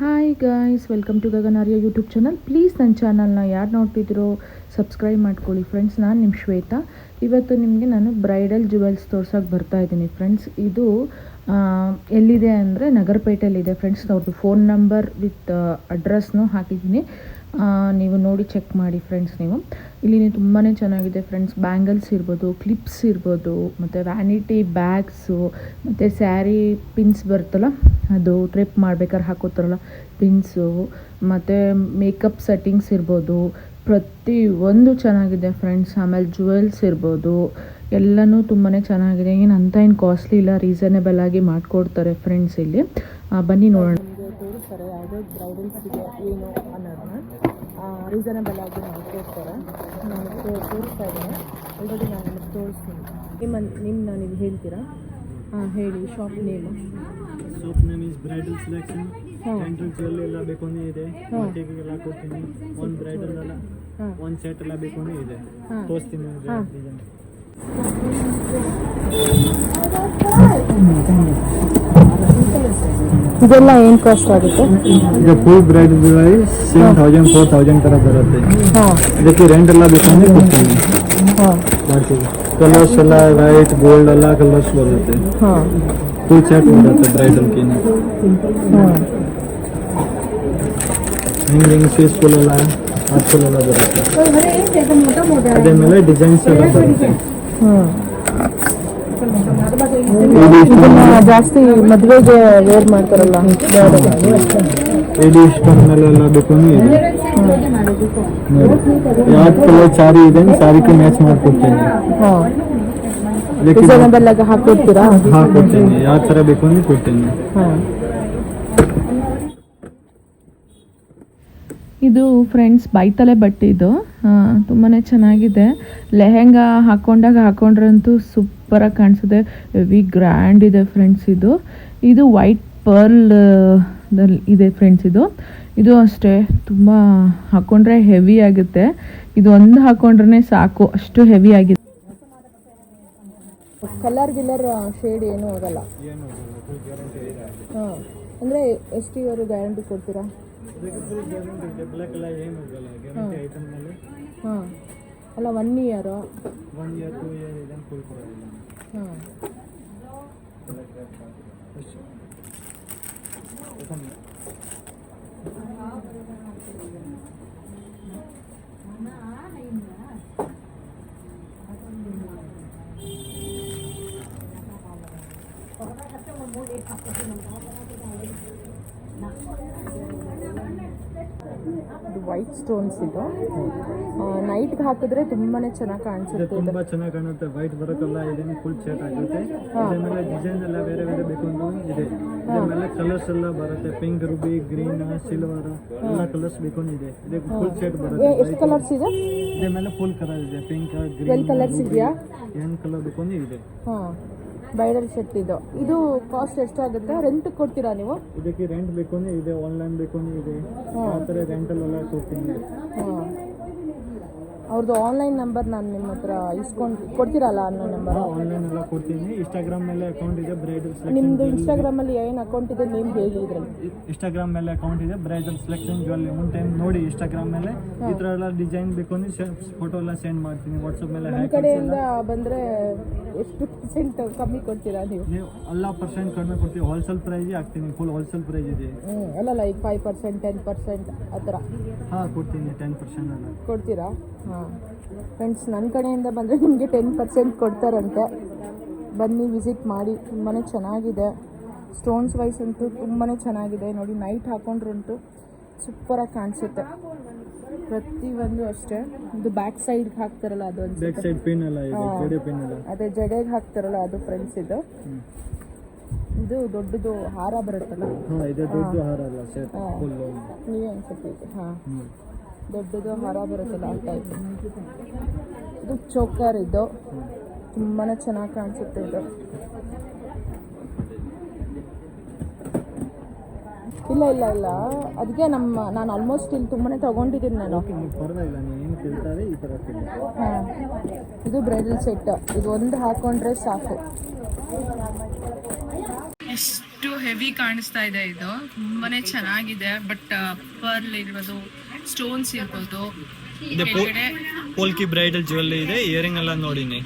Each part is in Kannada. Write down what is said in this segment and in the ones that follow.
Hi guys welcome to Gaganarya YouTube channel please ನನ್ನ ಚಾನಲ್ನ ಯಾರು ನೋಡ್ತಿದ್ರೋ ಸಬ್ಸ್ಕ್ರೈಬ್ ಮಾಡ್ಕೊಳ್ಳಿ ಫ್ರೆಂಡ್ಸ್ ನಾನು ನಿಮ್ಮ ಶ್ವೇತಾ. ಇವತ್ತು ನಿಮಗೆ ನಾನು ಬ್ರೈಡಲ್ ಜುವೆಲ್ಸ್ ತೋರ್ಸೋಕೆ ಬರ್ತಾ ಇದ್ದೀನಿ ಫ್ರೆಂಡ್ಸ್ ಇದು ಎಲ್ಲಿದೆ ಅಂದರೆ ನಗರಪೇಟೆಯಲ್ಲಿದೆ ಫ್ರೆಂಡ್ಸ್ ಅವ್ರದ್ದು ಫೋನ್ ನಂಬರ್ ವಿತ್ ಅಡ್ರೆಸ್ನು ಹಾಕಿದ್ದೀನಿ. ನೀವು ನೋಡಿ ಚೆಕ್ ಮಾಡಿ ಫ್ರೆಂಡ್ಸ್ ನೀವು. ಇಲ್ಲಿ ತುಂಬಾ ಚೆನ್ನಾಗಿದೆ ಫ್ರೆಂಡ್ಸ್ ಬ್ಯಾಂಗಲ್ಸ್ ಇರ್ಬೋದು ಕ್ಲಿಪ್ಸ್ ಇರ್ಬೋದು, ಮತ್ತು ವ್ಯಾನಿಟಿ ಬ್ಯಾಗ್ಸು ಮತ್ತು ಸ್ಯಾರಿ ಪಿನ್ಸ್ ಬರುತ್ತಲ್ಲ, ಅದು ಟ್ರಿಪ್ ಮಾಡ್ಬೇಕಾದ್ರೆ ಹಾಕೋತಾರಲ್ಲ ಪಿನ್ಸು ಮತ್ತು ಮೇಕಪ್ ಸೆಟ್ಟಿಂಗ್ಸ್ ಇರ್ಬೋದು. ಪ್ರತಿ ಒಂದು ಚೆನ್ನಾಗಿದೆ ಫ್ರೆಂಡ್ಸ್ ಆಮೇಲೆ ಜುವೆಲ್ಸ್ ಇರ್ಬೋದು. ಎಲ್ಲನೂ ತುಂಬಾ ಚೆನ್ನಾಗಿದೆ. ಏನು ಅಂತ ಏನು ಕಾಸ್ಟ್ಲಿ ಇಲ್ಲ ರೀಸನೇಬಲ್ ಆಗಿ ಮಾಡಿಕೊಡ್ತಾರೆ ಫ್ರೆಂಡ್ಸ್ ಇಲ್ಲಿ. ಬನ್ನಿ ನೋಡೋಣ. ತೋರಿಸ್ತಾರೆ ಏನು ಅನ್ನೋದನ್ನ ರೀಸನಬಲ್ ಆಗಿ ಮಾಡ್ತಿರ್ತಾರೆ ನಾನು ತೋರಿಸ್ತಾ ಇದ್ದೇನೆ. ಆಲ್ರೆಡಿ ನಾನು ನಿಮಗೆ ತೋರಿಸ್ತೀನಿ. ನಿಮ್ಮ ನಿಮ್ಮ ನೀವು ಹೇಳ್ತೀರಾ? ಹಾಂ ಹೇಳಿ shop name shop name is bridal selection ಹಾಂ. ಕ್ಯಾಂಟಲ್ ಜ್ಯುವೆಲ್ ಎಲ್ಲ ಬೇಕು ಅಂದ್ರೆ ಇದೆ. ಹಾಂ. ಕೇಕ್ಗೆಲ್ಲ ಕೊಡ್ತೀನಿ. ಒಂದು ಬ್ರೈಡಲ್ ಎಲ್ಲ ಒಂದು ಸೆಟ್ ಎಲ್ಲ ಬೇಕು ಅಂದ್ರೆ ಇದೆ. ತೋರಿಸ್ತೀನಿ. ಡಿಸೈನ್ ಇದೆಲ್ಲ ಏನು ಕಾಸ್ಟ್ ಆಗುತ್ತೆ? ಈಗ full bridal jewel same thousand four thousand ಥರ ಬರುತ್ತೆ. ಹಾಂ. ಇದಕ್ಕೆ ರೆಂಟ್ ಎಲ್ಲ ಬೇಕು ಅಂದ್ರೆ ಕೊಡ್ತೀನಿ. ಹಾಂ. ಮಾಡ್ತೀವಿ. ಕಲರ್ಸ್ ಎಲ್ಲ ವೈಟ್ ಗೋಲ್ಡ್ ಎಲ್ಲ ಕಲರ್ಸ್ ಬರುತ್ತೆ. ಹಾಂ. ಫುಲ್ ಸೆಟ್ ಬರುತ್ತೆ ಬ್ರೈಡಲ್ಗೆ ಹಾಂ. ಹಿಂಗೆ ಹಿಂಗೆ ಪೀಸ್ಫುಲ್ ಎಲ್ಲ ಹಾರ್ಟ್ಫುಲ್ ಎಲ್ಲ ಬರುತ್ತೆ. ಅದೇ ಮೇಲೆ ಡಿಸೈನ್ಸ್ ಎಲ್ಲ ಬರುತ್ತೆ. ಹ್ಮ್. ಇದನ್ನ ಜಾಸ್ತಿ ಮದುವೆಗೆ ವೇರ್ ಮಾಡ್ತಾರಲ್ಲ ಸ್ಟೋನ್ ಮೇಲೆ ಎಲ್ಲ ಇದೆ. ಯಾವ್ದು ಕಲರ್ ಸಾರಿ ಇದೆ ಸಾರಿಗೆ ಮ್ಯಾಚ್ ಮಾಡ್ಕೊಡ್ತೇನೆ. ಹಾಕೊಡ್ತೀರಾ? ಹಾಕೊಡ್ತೇನೆ. ಯಾವ ಥರ ಬೇಕು ಅಂದ್ರೆ ಕೊಡ್ತೇನೆ. ಇದು ಫ್ರೆಂಡ್ಸ್ ಬೈತಲೆ ಬಟ್ಟೆ ಇದು. ತುಂಬಾ ಚೆನ್ನಾಗಿದೆ. ಲೆಹೆಂಗಾ ಹಾಕೊಂಡಾಗ ಹಾಕೊಂಡ್ರಂತೂ ಸೂಪರಾಗಿ ಕಾಣಿಸುತ್ತೆ. ಹೆವಿ ಗ್ರ್ಯಾಂಡ್ ಇದೆ ಫ್ರೆಂಡ್ಸ್ ಇದು. ಇದು ವೈಟ್ ಪರ್ಲ್ ಇದೆ ಫ್ರೆಂಡ್ಸ್ ಇದು. ಇದು ಅಷ್ಟೇ ತುಂಬ ಹಾಕೊಂಡ್ರೆ ಹೆವಿ ಆಗುತ್ತೆ. ಇದು ಒಂದು ಹಾಕೊಂಡ್ರೆ ಸಾಕು ಅಷ್ಟು ಹೆವಿ ಆಗಿದೆ. ಕಲರ್ ಗಿಲ್ಲರ್ ಶೇಡ್ ಏನೂ ಆಗಲ್ಲ ಏನು ಫುಲ್ ಗ್ಯಾರಂಟಿ ಇದೆ ಹಾಂ ಅಂದರೆ ಎಷ್ಟು ಇವರು ಗ್ಯಾರಂಟಿ ಕೊಡ್ತೀರಾ? ಇದಕ್ಕೆ ಫುಲ್ ಗ್ಯಾರಂಟಿ ಇದೆ ಬ್ಲ್ಯಾಕ್ ಎಲ್ಲ ಏನು ಹೋಗಲ್ಲ ಗ್ಯಾರಂಟಿ ಐಟಮ್ ಮೇಲೆ ಹಾಂ ಅಲ್ಲ one year one year two year ಇದೆ ಫುಲ್ ಕೊಡೋದಿಲ್ಲ ಹಾಂ ಇದು ವೈಟ್ ಸ್ಟೋನ್ಸ್ ಇದು. ನೈಟ್ಗೆ ಹಾಕಿದ್ರೆ ತುಂಬಾನೇ ಚೆನ್ನಾಗಿ ಕಾಣಿಸುತ್ತೆ ತುಂಬಾ ಚೆನ್ನಾಗಿ ಕಾಣುತ್ತೆ. ವೈಟ್ ಬರೋಕ್ಕಲ್ಲ ಇದೇನು ಫುಲ್ ಸೆಟ್ ಆಗುತ್ತೆ ಆಮೇಲೆ ಮೇಲೆ ಡಿಸೈನ್ ಎಲ್ಲ ಬೇರೆ ಬೇರೆ ಬೇಕು ಇದೆ. ಆಮೇಲೆ ಕಲರ್ಸ್ ಎಲ್ಲ ಬರುತ್ತೆ. ಪಿಂಕ್ ರುಬಿ ಗ್ರೀನ್ ಸಿಲ್ವರ್ ಎಲ್ಲ ಕಲರ್ಸ್ ಬೇಕು ಇದೆ ಇದೆ ಇದಕ್ಕೆ ಫುಲ್ ಏ, ಬರುತ್ತೆ ಎಷ್ಟು ಕಲರ್ಸ್ ಇದೆ? ಇದೆ ಮೇಲೆ ಫುಲ್ ಕಲರ್ ಇದೆ. ಪಿಂಕ್ ಗ್ರೀನ್ ಕಲರ್ಸ್ ಇದೆಯಾ? ಏನ್ ಕಲರ್ ಬೇಕು ಇದೆ. ಹಾಂ. ಬ್ರೈಡಲ್ ಸೆಟ್ ಇದು. ಇದು ಕಾಸ್ಟ್ ಎಷ್ಟು ಆಗುತ್ತೆ? ರೆಂಟ್ ಕೊಡ್ತೀರಾ ನೀವು? ಇದಕ್ಕೆ ರೆಂಟ್ ಬೇಕು ಅಂದ್ರೆ ಇದೆ ಆನ್ಲೈನ್ ಬೇಕು ಅಂದ್ರೆ ಇದೆ. ಆ ಥರ ರೆಂಟಲ್ಲೆಲ್ಲ ಕೊಡ್ತೀನಿ ಹಾಂ. ಅವ್ರದ್ದು ಆನ್ಲೈನ್ ನಂಬರ್ ನಾನು ನಿಮ್ಮ ಹತ್ರ ಇಸ್ಕೊಂಡು ಕೊಡ್ತೀರಲ್ಲ ಅನ್ನೋ ನಂಬರ್ ಆನ್ಲೈನ್ ಎಲ್ಲ ಕೊಡ್ತೀನಿ. ಇನ್ಸ್ಟಾಗ್ರಾಮ್ ಮೇಲೆ ಅಕೌಂಟ್ ಇದೆ ಬ್ರೈಡಲ್ ನಿಮ್ಮದು ಇನ್ಸ್ಟಾಗ್ರಾಮಲ್ಲಿ ಏನು ಅಕೌಂಟ್ ಇದೆ ನೇಮ್ ಹೇಳಿ ಇದ್ರಲ್ಲಿ. ಇನ್ಸ್ಟಾಗ್ರಾಮ್ ಮೇಲೆ ಅಕೌಂಟ್ ಇದೆ ಬ್ರೈಡಲ್ ಸೆಲೆಕ್ಷನ್ ಜ್ಯುವೆಲ್ಲರಿ ಒಂದು ಟೈಮ್ ನೋಡಿ ಇನ್ಸ್ಟಾಗ್ರಾಮ್ ಮೇಲೆ. ಈ ಥರ ಎಲ್ಲ ಡಿಸೈನ್ ಬೇಕು ಅಂದ್ರೆ ಫೋಟೋ ಎಲ್ಲ ಸೆಂಡ್ ಮಾಡ್ತೀನಿ. ವಾಟ್ಸಪ್ ಮೇಲೆ ನಮ್ಮ ಕಡೆಯಿಂದ ಬಂದರೆ ಎಷ್ಟು ಪರ್ಸೆಂಟ್ ಕಮ್ಮಿ ಕೊಡ್ತೀರಾ ನೀವು? ನೀವು ಎಲ್ಲ ಪರ್ಸೆಂಟ್ ಕಡಿಮೆ ಕೊಡ್ತೀವಿ. ಹೋಲ್ಸೇಲ್ ಪ್ರೈಸ್ ಹಾಕ್ತೀನಿ. ಫುಲ್ ಹೋಲ್ಸೇಲ್ ಪ್ರೈಸ್ ಇದೆ. ಅಲ್ಲ like five percent ten percent ಆ ಥರ ಹಾಂ ಕೊಡ್ತೀನಿ. ಟೆನ್ ಪರ್ಸೆಂಟ್ ಕೊಡ್ತೀರಾ? ಹಾಂ. ಫ್ರೆಂಡ್ಸ್ ನನ್ನ ಕಡೆಯಿಂದ ಬಂದರೆ ನಿಮಗೆ ಟೆನ್ ಪರ್ಸೆಂಟ್ ಕೊಡ್ತಾರಂತೆ. ಬನ್ನಿ ವಿಸಿಟ್ ಮಾಡಿ. ತುಂಬಾ ಚೆನ್ನಾಗಿದೆ. ಸ್ಟೋನ್ಸ್ ವೈಸ್ ಅಂತೂ ತುಂಬಾ ಚೆನ್ನಾಗಿದೆ. ನೋಡಿ ನೈಟ್ ಹಾಕೊಂಡ್ರಂತೂ ಸೂಪರಾಗಿ ಕಾಣಿಸುತ್ತೆ. ಪ್ರತಿಯೊಂದು ಅಷ್ಟೇ. ಇದು ಬ್ಯಾಕ್ ಸೈಡ್ಗೆ ಹಾಕ್ತಾರಲ್ಲ ಅದು ಅದೇ ಜಡೆಗೆ ಹಾಕ್ತಾರಲ್ಲ ಅದು ಫ್ರೆಂಡ್ಸ್ ಇದು. ಇದು ದೊಡ್ಡದು ಹಾರ ಬರುತ್ತಲ್ಲ? ನೀವೇ ಅನ್ಸುತ್ತೆ ಹಾಂ. ದೊಡ್ಡದು ಹಾರ ಬರುತ್ತಲ್ಲ ಆ ಟೈಪ್ ಇದು ಚೋಕರ್ ಇದು. ತುಂಬಾ ಚೆನ್ನಾಗಿ ಕಾಣಿಸುತ್ತೆ ಇದು. ಇಲ್ಲ ಇಲ್ಲ ಇಲ್ಲ. ಅದಕ್ಕೆ ನಮ್ಮ ನಾನು ಆಲ್ಮೋಸ್ಟ್ ಇಲ್ಲಿ ತುಂಬಾ ತಗೊಂಡಿದ್ದೀನಿ ನಾನು. ಹಾಂ. ಇದು ಬ್ರೈಡಲ್ ಸೆಟ್ ಇದು ಒಂದು ಹಾಕೊಂಡ್ರೆ ಸಾಕು. ಎಷ್ಟು ಹೆವಿ ಕಾಣಿಸ್ತಾ ಇದೆ ಇದು. ತುಂಬಾನೇ ಚೆನ್ನಾಗಿದೆ ಬಟ್ ಪರ್ಲ್ ಇರ್ಬೋದು ಸ್ಟೋನ್ಸ್ ಇರ್ಬೋದು. ಇದೆ ಕೆಳಗಡೆ ಪೋಲ್ಕಿ ಬ್ರೈಡಲ್ ಜ್ಯುವೆಲ್ಲರಿ ಇದೆ ಇಯರಿಂಗ್ ಎಲ್ಲ ನೋಡಿನಿ.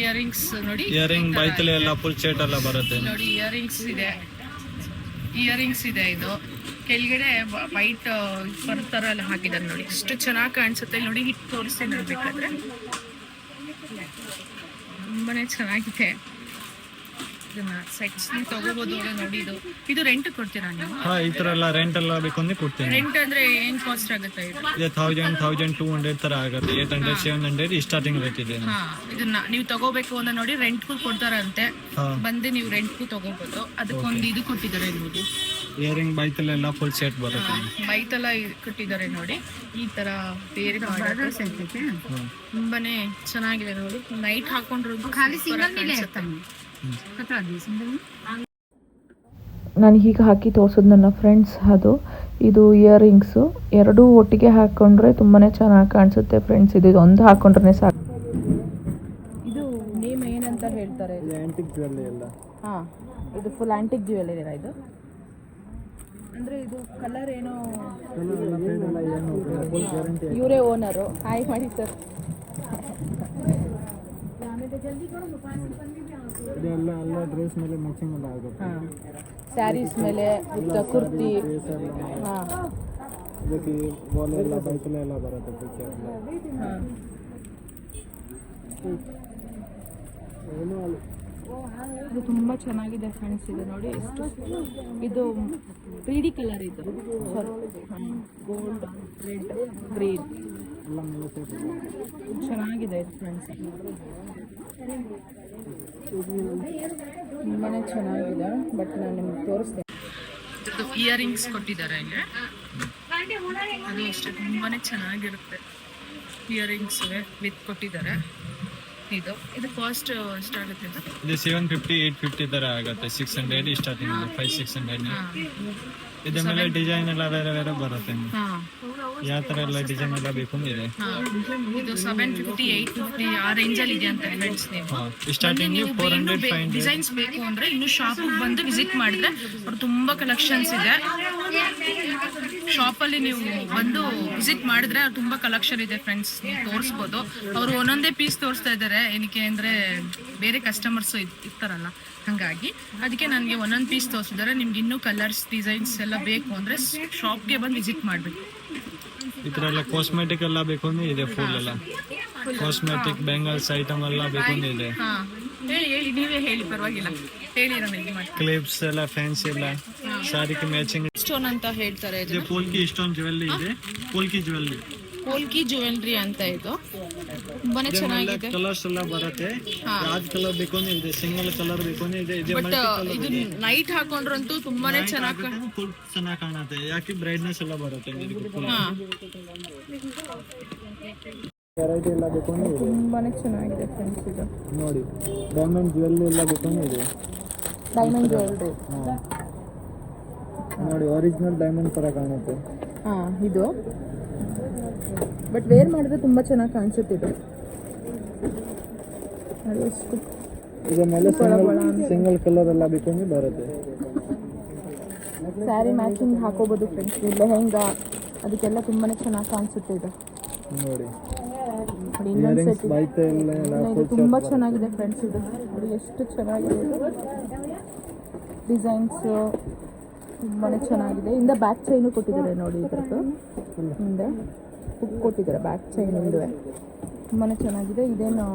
ಇಯರಿಂಗ್ಸ್ ನೋಡಿ. ಇಯರಿಂಗ್ ಬೈತಲೆ ಎಲ್ಲ ಫುಲ್ ಚೇಟ್ ಎಲ್ಲ ಬರುತ್ತೆ. ನೋಡಿ ಇಯರಿಂಗ್ಸ್ ಇದೆ. ಇಯರಿಂಗ್ಸ್ ಇದೆ ಇದು. ಕೆಳಗಡೆ ವೈಟ್ ತರ ಎಲ್ಲ ಹಾಕಿದ್ದಾರೆ ನೋಡಿ. ಎಷ್ಟು ಚೆನ್ನಾಗಿ ಕಾಣಿಸುತ್ತೆ. ನೋಡಿ ಹಿಟ್ ತೋರಿಸ್ತೀನಿ ನೋಡ್ಬೇಕಾದ್ರೆ. ತುಂಬಾನೇ ಚೆನ್ನಾಗಿದೆ. ಇದನ್ನ ಸೆಟ್ಸ್ ತಗೋಬಹುದು ಅಂದ್ರೆ ನೋಡಿ ಇದು ಇದು ರೆಂಟ್ ಕೊಡ್ತೀರಾ ನೀವು? ಹಾ ಈ ತರ ಎಲ್ಲ ರೆಂಟ್ ಎಲ್ಲ ಬೇಕು ಅಂದ್ರೆ ಕೊಡ್ತೀನಿ. ರೆಂಟ್ ಅಂದ್ರೆ ಏನ್ ಕಾಸ್ಟ್ ಆಗುತ್ತೆ ಇದು? ಇದೆ ತೌಸಂಡ್ ತೌಸಂಡ್ ಟೂ ಹಂಡ್ರೆಡ್ ತರ ಆಗುತ್ತೆ. Eight hundred seven hundred starting rate ಇದೆ ಹಾ ಇದನ್ನ ನೀವು ತಗೋಬೇಕು ಅಂತ ನೋಡಿ ರೆಂಟ್ಗೂ ಕೊಡ್ತಾರಂತೆ. ಹಾ. ಬಂದು ನೀವು ರೆಂಟ್ಗೂ ತಗೋಬಹುದು ಅದಕ್ಕೊಂದು ಇದು ಕೊಟ್ಟಿದ್ದಾರೆ ನೋಡಿ. ಇಯರಿಂಗ್ ಬೈತಲೆ ಎಲ್ಲ ಫುಲ್ ಸೆಟ್ ಬರುತ್ತೆ. ಬೈತೆಲ್ಲ ಕೊಟ್ಟಿದ್ದಾರೆ ನೋಡಿ. ಈ ತರ ಬೇರೆ ಹ್ಮ್. ತುಂಬಾನೇ ಚೆನ್ನಾಗಿದೆ ನೋಡಿ. ನೈಟ್ ಹಾಕೊಂಡ್ರು ನಾನು ಹೀಗೆ ಹಾಕಿ ತೋರಿಸೋದು ನನ್ನ ಫ್ರೆಂಡ್ಸ್ ಅದು. ಇದು ಇಯರಿಂಗ್ಸು ಎರಡೂ ಒಟ್ಟಿಗೆ ಹಾಕ್ಕೊಂಡ್ರೆ ತುಂಬಾ ಚೆನ್ನಾಗಿ ಕಾಣಿಸುತ್ತೆ ಫ್ರೆಂಡ್ಸ್ ಇದು ಒಂದು ಹಾಕ್ಕೊಂಡ್ರೆ ಸಾಕು. ಇದು ನೇಮ್ ಏನಂತ ಹೇಳ್ತಾರೆ? ಹಾ ಇದು ಫುಲ್ ಆಂಟಿಕ್ ಜ್ಯುವೆಲ್ಲರಿ ಇದು? ಅಂದರೆ ಇದು ಕಲರ್ ಏನೋ ಎಲ್ಲ ಏನು ಗ್ಯಾರಂಟಿ ಇವರೇ ಓನರು ಹಾಯ್ ಮಾಡಿ ಸರ್ ಇದೆಲ್ಲ ಎಲ್ಲ ಡ್ರೆಸ್ ಮೇಲೆ ಮ್ಯಾಚಿಂಗ್ ಎಲ್ಲ ಆಗುತ್ತೆ ಹಾ ಸ್ಯಾರೀಸ್ ಮೇಲೆ ವಿತ್ ಕುರ್ತಿ Face ಎಲ್ಲ ಹಾ ಇದಕ್ಕೆ ಬಾಲ್ ಎಲ್ಲ ಬೈತಲೆ ಎಲ್ಲ ಬರುತ್ತೆ ಫುಲ್ ಸೆಟ್ ಎಲ್ಲ ಹಾ ಏನು ಅಲ್ಲ ಇದು ತುಂಬಾ ಚೆನ್ನಾಗಿದೆ ಫ್ರೆಂಡ್ಸ್ ಇದು ನೋಡಿ ಎಷ್ಟು ಇದು ತ್ರೀ ಡಿ ಕಲರ್ ಇದು. ಗೋಲ್ಡ್ ರೆಡ್ ಗ್ರೀನ್ ಚೆನ್ನಾಗಿದೆ ಇದು ಫ್ರೆಂಡ್ಸ್ ತುಂಬಾನೇ ಚೆನ್ನಾಗಿದೆ ಬಟ್ ನಾನು ನಿಮ್ಗೆ ತೋರಿಸ್ತೇನೆ. ಇಯರಿಂಗ್ಸ್ ಕೊಟ್ಟಿದ್ದಾರೆ ಇಲ್ಲಿ ಅದು ಅಷ್ಟೇ ತುಂಬಾ ಚೆನ್ನಾಗಿರುತ್ತೆ. ಇಯರಿಂಗ್ಸ್ ವಿತ್ ಕೊಟ್ಟಿದ್ದಾರೆ. ಇದು. ಇದು ಕಾಸ್ಟ್ ಎಷ್ಟಾಗುತ್ತೆ ಇದು? ಇದು ಸೆವೆನ್ ಫಿಫ್ಟಿ ಏಟ್ ಫಿಫ್ಟಿ ತರ ಆಗುತ್ತೆ six hundred starting five six hundred ಇದ್ರ ಮೇಲೆ ಡಿಸೈನ್ ಎಲ್ಲ ಬೇರೆ ಬೇರೆ ಬರುತ್ತೆ ಯಾವ ತರ ಎಲ್ಲ ಡಿಸೈನ್ ಎಲ್ಲ ಬೇಕು ಇದೆ ಇದು ಸೆವೆನ್ ಫಿಫ್ಟಿ ಏಟ್ ಫಿಫ್ಟಿ ಆ ರೇಂಜಲ್ಲಿ ಇದೆ ಅಂತ ಫ್ರೆಂಡ್ಸ್ ನೀವು. Starting four hundred five designs ಬೇಕು ಅಂದ್ರೆ ಇನ್ನು ಶಾಪ್ ಬಂದು ವಿಸಿಟ್ ಮಾಡಿದ್ರೆ ಅವ್ರು ತುಂಬಾ ಕಲೆಕ್ಷನ್ಸ್ ಇದೆ. ಶಾಪ್ ಅಲ್ಲಿ ನೀವು ಬಂದು ವಿಸಿಟ್ ಮಾಡಿದ್ರೆ ತುಂಬಾ ಕಲೆಕ್ಷನ್ ಇದೆ ಫ್ರೆಂಡ್ಸ್ ತೋರಿಸ್ಬೋದು. ಅವರು ಒಂದೊಂದೇ ಪೀಸ್ ತೋರಿಸ್ತಾ ಇದ್ದಾರೆ. ಏನಕ್ಕೆ ಅಂದ್ರೆ ಬೇರೆ ಕಸ್ಟಮರ್ಸ್ ಇರ್ತಾರಲ್ಲ. ಹಾಗಾಗಿ ಅದಕ್ಕೆ ನನಗೆ ಒಂದೊಂದು ಪೀಸ್ ತೋರಿಸಿದ್ದಾರೆ. ನಿಮ್ಗೆ ಇನ್ನೂ ಕಲರ್ಸ್ ಡಿಸೈನ್ಸ್ ಎಲ್ಲ ಬೇಕು ಅಂದ್ರೆ ಶಾಪ್ಗೆ ಬಂದು ವಿಸಿಟ್ ಮಾಡಬೇಕು. ಈ ತರ ಎಲ್ಲ ಕಾಸ್ಮೆಟಿಕ್ ಎಲ್ಲ ಬೇಕು ಅಂದ್ರೆ ಇದೆ ಫುಲ್ ಎಲ್ಲ. ಕಾಸ್ಮೆಟಿಕ್ ಬೆಂಗಲ್ಸ್ ಐಟಮ್ ಎಲ್ಲ ಬೇಕು ಅಂದ್ರೆ ಇದೆ ಹೇಳಿ ಹೇಳಿ ನೀವೇ ಹೇಳಿ ಪರವಾಗಿಲ್ಲ. ಹೇಳಿ ಕ್ಲಿಪ್ಸ್ ಎಲ್ಲ ಫ್ಯಾನ್ಸಿ ಎಲ್ಲ ಸಾರಿಗೆ ಮ್ಯಾಚಿಂಗ್ ಸ್ಟೋನ್ ಅಂತ ಹೇಳ್ತಾರೆ ಇದು ಪೋಲ್ಕಿ ಇಷ್ಟೊಂದು ಜ್ಯುವೆಲ್ಲರಿ ಇದೆ? ಪೋಲ್ಕಿ ಜ್ಯುವೆಲ್ಲರಿ ಪೋಲ್ಕಿ ಜ್ಯುವೆಲ್ರಿ ಅಂತ ಇದು. ತುಂಬಾನೇ ಚೆನ್ನಾಗಿದೆ. ಕಲರ್ಸ್ ಎಲ್ಲ ಬರುತ್ತೆ. ರಾಜ್ ಕಲರ್ ಬೇಕು ಇದೆ ಸಿಂಗಲ್ ಕಲರ್ ಬೇಕು ಇದೆ ಇದೆ ಬಟ್ ಇದು ನೈಟ್ ಹಾಕೊಂಡ್ರಂತೂ ತುಂಬಾನೇ ಚೆನ್ನಾಗಿ ಫುಲ್ ಚೆನ್ನಾಗಿ ಕಾಣುತ್ತೆ. ಯಾಕೆ ಬ್ರೈಟ್ನೆಸ್ ಎಲ್ಲ ಬರುತ್ತೆ ವೆರೈಟಿ ಎಲ್ಲ ಬೇಕು ಅಂದ್ರೆ ಇದೆ. ತುಂಬಾನೇ ಚೆನ್ನಾಗಿದೆ ಫ್ರೆಂಡ್ಸ್ ಇದು. ನೋಡಿ ಡೈಮಂಡ್ ಜ್ಯುವೆಲ್ಲರಿ ಎಲ್ಲ ಬೇಕು ಅಂದ್ರೆ ಇದೆ ಡೈಮಂಡ್ ಜ್ಯುವೆಲ್ರಿ. ನೋಡಿ ಒರಿಜಿನಲ್ ಡೈಮಂಡ್ ತರ ಕಾಣುತ್ತೆ. ಹಾ ಇದು. ಬಟ್ ವೇರ್ ಮಾಡಿದ್ರೆ ತುಂಬಾ ಚೆನ್ನಾಗಿ ಕಾಣಿಸುತ್ತೆ ಇದು. ಇದ್ರ ಮೇಲೆ ಸಿಂಗಲ್ ಸಿಂಗಲ್ ಕಲರ್ ಎಲ್ಲ ಬೇಕು ಅಂದ್ರೆ ಬರುತ್ತೆ ಸ್ಯಾರಿ ಮ್ಯಾಚಿಂಗ್ ಹಾಕೋಬಹುದು ಫ್ರೆಂಡ್ಸ್ ಲೆಹೆಂಗಾ ಅದಕ್ಕೆಲ್ಲ ತುಂಬಾನೇ ಚೆನ್ನಾಗಿ ಕಾಣಿಸುತ್ತೆ ಇದು. ನೋಡಿ. ನೋಡಿ ತುಂಬಾ ಚೆನ್ನಾಗಿದೆ ಫ್ರೆಂಡ್ಸ್ ಇದು. ನೋಡಿ ಎಷ್ಟು ಚೆನ್ನಾಗಿದೆ ಡಿಸೈನ್ಸ್ ತುಂಬಾ ಚೆನ್ನಾಗಿದೆ. ಇಂದ ಬ್ಯಾಕ್ ಚೈನು ಕೊಟ್ಟಿದ್ದಾರೆ ನೋಡಿ ಇದ್ರದ್ದು. ಹಿಂದೆ ಹುಕ್ ಕೊಟ್ಟಿದ್ದಾರೆ ಬ್ಯಾಕ್ ಚೈನ್ ಹಿಂದೆ ತುಂಬಾನೇ ಚೆನ್ನಾಗಿದೆ. ಇದೇನು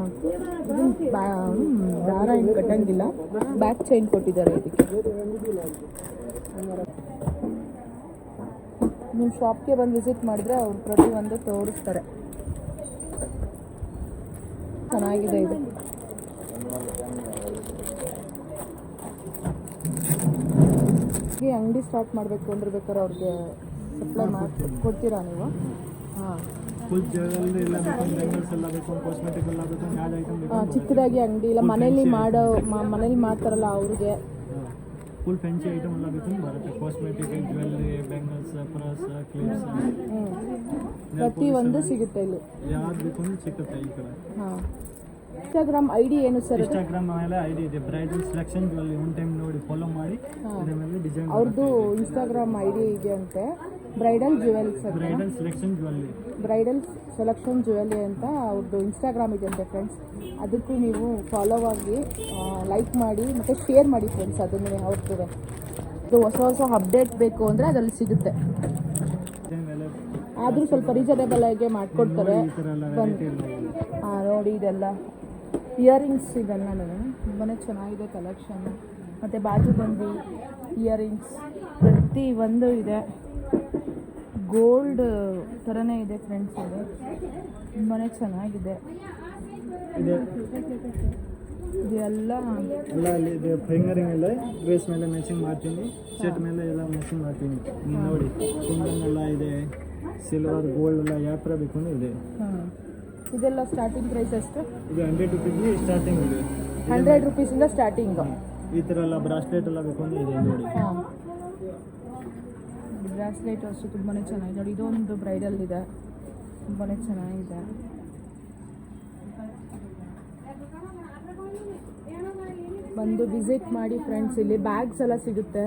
ದಾರ ಏನು ಕಟ್ಟಂಗಿಲ್ಲ. ಬ್ಯಾಕ್ ಚೈನ್ ಕೊಟ್ಟಿದ್ದಾರೆ ಇದಕ್ಕೆ. ನಿಮ್ಮ ಶಾಪ್ಗೆ ಬಂದು ವಿಸಿಟ್ ಮಾಡಿದ್ರೆ ಅವ್ರು ಪ್ರತಿಯೊಂದು ತೋರಿಸ್ತಾರೆ. ಚೆನ್ನಾಗಿದೆ ಇದು. ಈ ಅಂಗಡಿ ಸ್ಟಾರ್ಟ್ ಮಾಡಬೇಕು ಅಂದ್ರೆ ಬೇಕಾದ್ರೆ ಅವ್ರಿಗೆ ಸಪ್ಲೈ ಮಾಡಿ ಕೊಡ್ತೀರಾ ನೀವು? ಹಾಂ. ಫುಲ್ ಜಾಗದಲ್ಲಿ ಎಲ್ಲ ಬೇಕು ಬ್ಯಾಂಗಲ್ಸ್ ಎಲ್ಲ ಬೇಕು ಕಾಸ್ಮೆಟಿಕ್ ಎಲ್ಲ ಬೇಕು ಯಾವ್ದು ಐಟಮ್ ಬೇಕು ಚಿಕ್ಕದಾಗಿ ಅಂಗಡಿ ಇಲ್ಲ ಮನೇಲಿ ಮಾಡೋ ಮ- ಮನೇಲಿ ಮಾಡ್ತಾರಲ್ಲ ಅವ್ರಿಗೆ. ಫುಲ್ ಫ್ಯಾನ್ಸಿ ಐಟಮ್ ಎಲ್ಲ ಬೇಕು ಬರುತ್ತೆ. Cosmetic jewellery bangles purse clips ಪ್ರತಿ ಒಂದು ಸಿಗುತ್ತೆ ಇಲ್ಲಿ. ಯಾವ್ದು ಬೇಕು ಅಂದ್ರೆ ಸಿಗುತ್ತೆ ಈ ಕಡೆ. ಹಾಂ. ಇನ್ಸ್ಟಾಗ್ರಾಮ್ ಐ ಡಿ ಏನು ಸರ್ ಇನ್ಸ್ಟಾಗ್ರಾಮ್ ಮೇಲೆ ಐ ಡಿ ಇದೆ. ಬ್ರೈಡಲ್ ಸೆಲೆಕ್ಷನ್ ಅಲ್ಲಿ ಒನ್ ಟೈಮ್ ನೋಡಿ ಫಾಲೋ ಮಾಡಿ. ಅದರ ಮೇಲೆ ಡಿಸೈನ್ ಅವ್ರದ್ದು ಇನ್ಸ್ಟಾಗ್ರಾಮ್ ಐ ಡಿ ಇದೆ ಅಂತೆ. ಬ್ರೈಡಲ್ ಜ್ಯುವೆಲ್ಸ್ ಅಂತ ಬ್ರೈಡಲ್ ಸೆಲೆಕ್ಷನ್ ಬ್ರೈಡಲ್ ಸೆಲೆಕ್ಷನ್ ಅಂತ ಅವ್ರದ್ದು ಇನ್ಸ್ಟಾಗ್ರಾಮ್ ಇದೆ ಅಂತೆ ಫ್ರೆಂಡ್ಸ್ ಅದಕ್ಕೂ ನೀವು ಫಾಲೋ ಆಗಿ ಲೈಕ್ ಮಾಡಿ ಮತ್ತು ಶೇರ್ ಮಾಡಿ ಫ್ರೆಂಡ್ಸ್ ಅದನ್ನೇ ಅವ್ರದ್ದು ಇದು ಹೊಸ ಹೊಸ ಅಪ್ಡೇಟ್ ಬೇಕು ಅಂದರೆ ಅದರಲ್ಲಿ ಸಿಗುತ್ತೆ. ಆದರೂ ಸ್ವಲ್ಪ ರೀಸನೇಬಲ್ ಆಗಿ ಮಾಡಿಕೊಡ್ತಾರೆ. ಹಾಂ ನೋಡಿ ಇದೆಲ್ಲ. ಇಯರಿಂಗ್ಸ್ ಇದೆಲ್ಲ ತುಂಬಾ ಚೆನ್ನಾಗಿದೆ ಕಲೆಕ್ಷನ್ ಮತ್ತು ಬಾಜು ಬಂದು ಇಯರಿಂಗ್ಸ್ ಪ್ರತಿ ಒಂದು ಇದೆ. ಗೋಲ್ಡ್ ಥರನೇ ಇದೆ ಫ್ರೆಂಡ್ಸ್ ಇದು. ತುಂಬಾ ಚೆನ್ನಾಗಿದೆ. ಇದೆ. ಇದೆಲ್ಲ ಎಲ್ಲ ಅಲ್ಲಿ ಇದೆ. ಫಿಂಗರಿಂಗ್ ಎಲ್ಲ ಡ್ರೆಸ್ ಮೇಲೆ ಮ್ಯಾಚಿಂಗ್ ಮಾಡ್ತೀನಿ. ಶರ್ಟ್ ಮೇಲೆ ಎಲ್ಲ ಮ್ಯಾಚಿಂಗ್ ಮಾಡ್ತೀನಿ. ನೀವು ನೋಡಿ. ಕುಂದನ್ ಎಲ್ಲ ಇದೆ. ಸಿಲ್ವರ್ ಗೋಲ್ಡ್ ಎಲ್ಲ ಯಾವ ಥರ ಬೇಕು ಅಂದ್ರೆ ಇದೆ. ಇದೆಲ್ಲ ಸ್ಟಾರ್ಟಿಂಗ್ ಪ್ರೈಸ್ ಎಷ್ಟು? ಇದು ಹಂಡ್ರೆಡ್ ರುಪೀಸ್ಗೆ ಸ್ಟಾರ್ಟಿಂಗ್ ಇದೆ. ಹಂಡ್ರೆಡ್ ರುಪೀಸಿಂದ ಸ್ಟಾರ್ಟಿಂಗ್ ಈ ಥರ ಎಲ್ಲ ಬ್ರಾಸ್ಲೆಟ್ ಎಲ್ಲ ಬೇಕು ಅಂದ್ರೆ ಇದೆ ನೋಡಿ. ಬ್ರಾಸ್ಲೆಟ್ ಅಷ್ಟು ತುಂಬಾ ಚೆನ್ನಾಗಿದೆ. ನೋಡಿ ಇದೊಂದು ಬ್ರೈಡಲ್ ಇದೆ. ತುಂಬಾ ಚೆನ್ನಾಗಿದೆ. ಬಂದು ವಿಸಿಟ್ ಮಾಡಿ ಫ್ರೆಂಡ್ಸ್ ಇಲ್ಲಿ. ಬ್ಯಾಗ್ಸ್ ಎಲ್ಲ ಸಿಗುತ್ತೆ.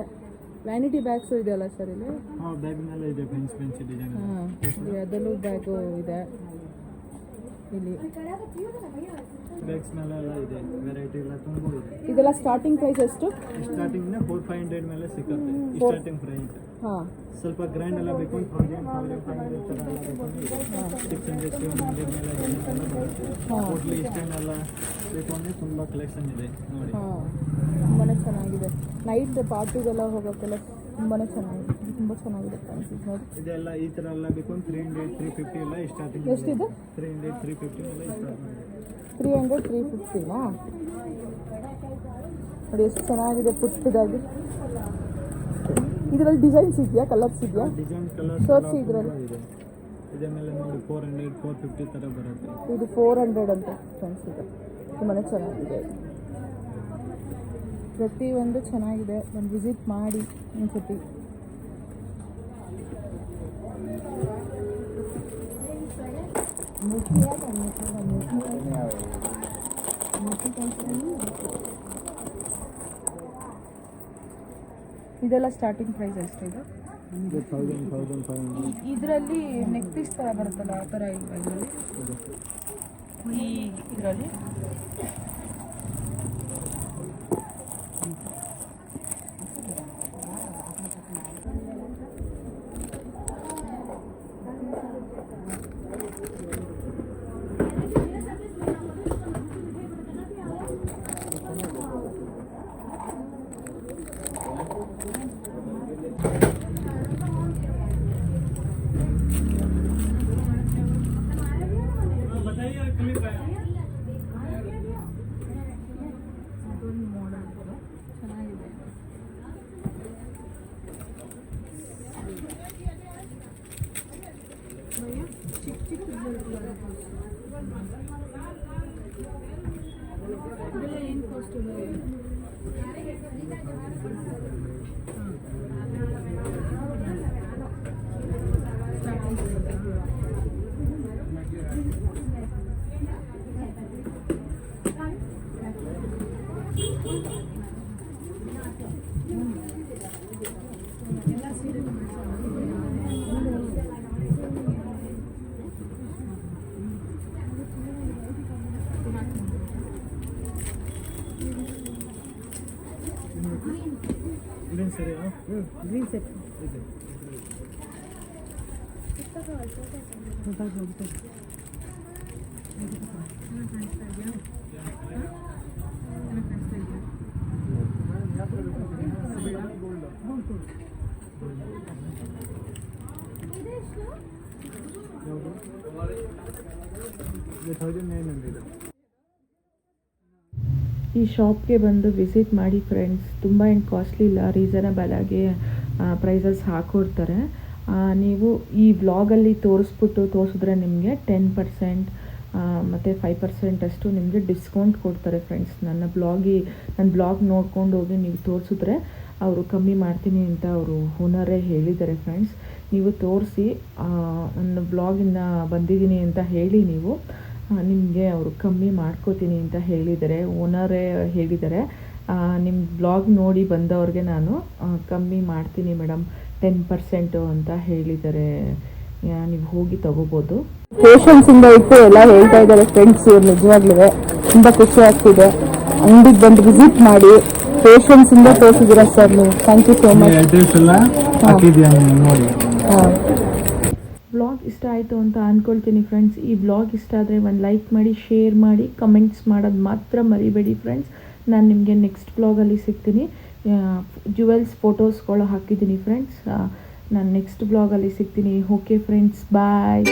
ವ್ಯಾನಿಟಿ ಬ್ಯಾಗ್ಸ್ ಇದೆಯಲ್ಲ ಸರ್ ಇಲ್ಲಿ? ಅದರಲ್ಲೂ ಬ್ಯಾಗು ಇದೆ. ಇಲ್ಲಿ. ಬ್ಯಾಗ್ಸ್ ಮೇಲೆ ಎಲ್ಲ ಇದೆ. ವೆರೈಟಿ ಎಲ್ಲ ತುಂಬ ಇದೆ. ಇದೆಲ್ಲ ಸ್ಟಾರ್ಟಿಂಗ್ ಪ್ರೈಸ್ ಎಷ್ಟು? ಸ್ಟಾರ್ಟಿಂಗ್ ಫೋರ್ ಫೈವ್ ಹಂಡ್ರೆಡ್ ಮೇಲೆ ಸಿಗುತ್ತೆ. ಸ್ಟಾರ್ಟಿಂಗ್ ಪ್ರೈಸ್ ಹಾಂ. ಸ್ವಲ್ಪ ಗ್ರ್ಯಾಂಡ್ ಎಲ್ಲ ಬೇಕು ತೌಸಂಡ್ ತೌಸಂಡ್ ಫೈವ್ ಹಂಡ್ರೆಡ್ ಥರ ಎಲ್ಲ ಬೇಕು ಸಿಕ್ಸ್ ಹಂಡ್ರೆಡ್ ಸೆವೆನ್ ಹಂಡ್ರೆಡ್ ಮೇಲೆ designs ಎಲ್ಲ ಬರುತ್ತೆ ಹಾಂ. ಟೋಟ್ಲಿ ಇಷ್ಟೇನೆಲ್ಲ ಬೇಕು ಅಂದರೆ ತುಂಬ ಕಲೆಕ್ಷನ್ ಇದೆ ನೋಡಿ. ಹಾಂ. ತುಂಬಾ ಚೆನ್ನಾಗಿದೆ. ನೈಟ್ ಪಾರ್ಟಿಗೆಲ್ಲ ಹೋಗೋಕ್ಕೆಲ್ಲ ತುಂಬಾ ಚೆನ್ನಾಗಿದೆ ತುಂಬ ಚೆನ್ನಾಗಿದೆ ಫ್ರೆಂಡ್ಸ್ ಇದು ನೋಡಿ. ಇದೆಲ್ಲ ಈ ಥರ ಎಲ್ಲ ಬೇಕು ತ್ರೀ ಹಂಡ್ರೆಡ್ ತ್ರೀ ಫಿಫ್ಟಿ ಎಲ್ಲ ಸ್ಟಾರ್ಟಿಂಗ್ ಎಷ್ಟಿದೆ? ತ್ರೀ ಹಂಡ್ರೆಡ್ ತ್ರೀ ಫಿಫ್ಟಿ ಎಲ್ಲ ಸ್ಟಾರ್ಟ್ ತ್ರೀ ಹಂಡ್ರೆಡ್ ತ್ರೀ ಫಿಫ್ಟಿನಾ ನೋಡಿ ಎಷ್ಟು ಚೆನ್ನಾಗಿದೆ ಪುಟ್ಟದಾಗಿ. ಇದರಲ್ಲಿ ಡಿಸೈನ್ಸ್ ಇದೆಯಾ ಕಲರ್ಸ್ ಇದೆಯಾ? ಡಿಸೈನ್ ಕಲರ್ ತೋರಿಸಿ ಇದರಲ್ಲಿ. ಇದೆ. ಇದ್ರ ಮೇಲೆ ನೋಡಿ ಫೋರ್ ಹಂಡ್ರೆಡ್ ಫೋರ್ ಫಿಫ್ಟಿ ಥರ ಬರುತ್ತೆ. ಇದು ಫೋರ್ ಹಂಡ್ರೆಡ್ ಅಂತ ಫ್ರೆಂಡ್ಸ್ ಇದೆ. ತುಂಬಾ ಚೆನ್ನಾಗಿದೆ. ಪ್ರತಿಯೊಂದು ಚೆನ್ನಾಗಿದೆ. ಒಂದು ವಿಸಿಟ್ ಮಾಡಿ ಒಂದ್ಸತಿ ಇದೆಲ್ಲ ಸ್ಟಾರ್ಟಿಂಗ್ ಪ್ರೈಸ್ ಅಷ್ಟೇ ಇದು? ಇದರಲ್ಲಿ ನೆಕ್ ಪೀಸ್ ಥರ ಬರುತ್ತಲ್ಲ ಆ ಥರ ಇಲ್ವಾ ಇದರಲ್ಲಿ? ಈ ಇದರಲ್ಲಿ? Mm-hmm. ஆ ಸರಿ ಹ್ಞೂ ಗ್ರೀನ್ ಸೆಟ್ ಇದೆ ಯಾವುದು ಈ ಶಾಪ್ಗೆ ಬಂದು ವಿಸಿಟ್ ಮಾಡಿ ಫ್ರೆಂಡ್ಸ್ ತುಂಬ ಏನು ಕಾಸ್ಟ್ಲಿ ಇಲ್ಲ ರೀಸನಬಲ್ ಆಗಿ ಪ್ರೈಸಸ್ ಹಾಕೊಡ್ತಾರೆ. ನೀವು ಈ ವ್ಲಾಗಲ್ಲಿ ತೋರಿಸ್ಬಿಟ್ಟು ತೋರಿಸಿದ್ರೆ ನಿಮಗೆ ಟೆನ್ ಪರ್ಸೆಂಟ್ ಮತ್ತು ಫೈವ್ ಪರ್ಸೆಂಟ್ ಅಷ್ಟು ನಿಮಗೆ ಡಿಸ್ಕೌಂಟ್ ಕೊಡ್ತಾರೆ ಫ್ರೆಂಡ್ಸ್ ನನ್ನ ಬ್ಲಾಗಿ ನನ್ನ ಬ್ಲಾಗ್ ನೋಡ್ಕೊಂಡು ಹೋಗಿ ನೀವು ತೋರಿಸಿದ್ರೆ ಅವರು ಕಮ್ಮಿ ಮಾಡ್ತೀನಿ ಅಂತ ಅವರು ಓನರೇ ಹೇಳಿದ್ದಾರೆ ಫ್ರೆಂಡ್ಸ್ ನೀವು ತೋರಿಸಿ ನನ್ನ ಬ್ಲಾಗಿಂದ ಬಂದಿದ್ದೀನಿ ಅಂತ ಹೇಳಿ ನೀವು ನಿಮಗೆ ಅವರು ಕಮ್ಮಿ ಮಾಡ್ಕೋತೀನಿ ಅಂತ ಹೇಳಿದ್ದಾರೆ ಓನರೇ ಹೇಳಿದ್ದಾರೆ ನಿಮ್ಮ ಬ್ಲಾಗ್ ನೋಡಿ ಬಂದವ್ರಿಗೆ ನಾನು ಕಮ್ಮಿ ಮಾಡ್ತೀನಿ ಮೇಡಮ್ ಟೆನ್ ಪರ್ಸೆಂಟು ಅಂತ ಹೇಳಿದ್ದಾರೆ ನೀವು ಹೋಗಿ ತಗೋಬೋದು. ಪೇಷನ್ಸಿಂದ ಇಟ್ಟು ಎಲ್ಲ ಹೇಳ್ತಾ ಇದ್ದಾರೆ ಫ್ರೆಂಡ್ಸ್ ಇವ್ರು ನಿಜವಾಗ್ಲೂ ತುಂಬಾ ಖುಷಿ ಆಗ್ತಿದೆ. ಅಂಗಡಿಗೆ ಬಂದು ವಿಸಿಟ್ ಮಾಡಿ ಪೇಷನ್ಸಿಂದ ತೋರಿಸಿದ್ದೀರಾ ಸರ್ ನೀವು? Thank you so much address ಎಲ್ಲ ಹಾಕಿದ್ಯಾ ನೀನು ನೋಡಿ ಬ್ಲಾಗ್ ಇಷ್ಟ ಆಯಿತು ಅಂತ ಅಂದ್ಕೊಳ್ತೀನಿ ಫ್ರೆಂಡ್ಸ್ ಈ ಬ್ಲಾಗ್ ಇಷ್ಟ ಆದರೆ ಒಂದು ಲೈಕ್ ಮಾಡಿ ಶೇರ್ ಮಾಡಿ ಕಮೆಂಟ್ಸ್ ಮಾಡೋದು ಮಾತ್ರ ಮರಿಬೇಡಿ ಫ್ರೆಂಡ್ಸ್ ನಾನು ನಿಮಗೆ ನೆಕ್ಸ್ಟ್ ಬ್ಲಾಗಲ್ಲಿ ಸಿಗ್ತೀನಿ. ಜುವೆಲ್ಸ್ ಫೋಟೋಸ್ಗಳು ಹಾಕಿದ್ದೀನಿ ಫ್ರೆಂಡ್ಸ್ ನಾನು ನೆಕ್ಸ್ಟ್ ಬ್ಲಾಗಲ್ಲಿ ಸಿಗ್ತೀನಿ. Okay friends bye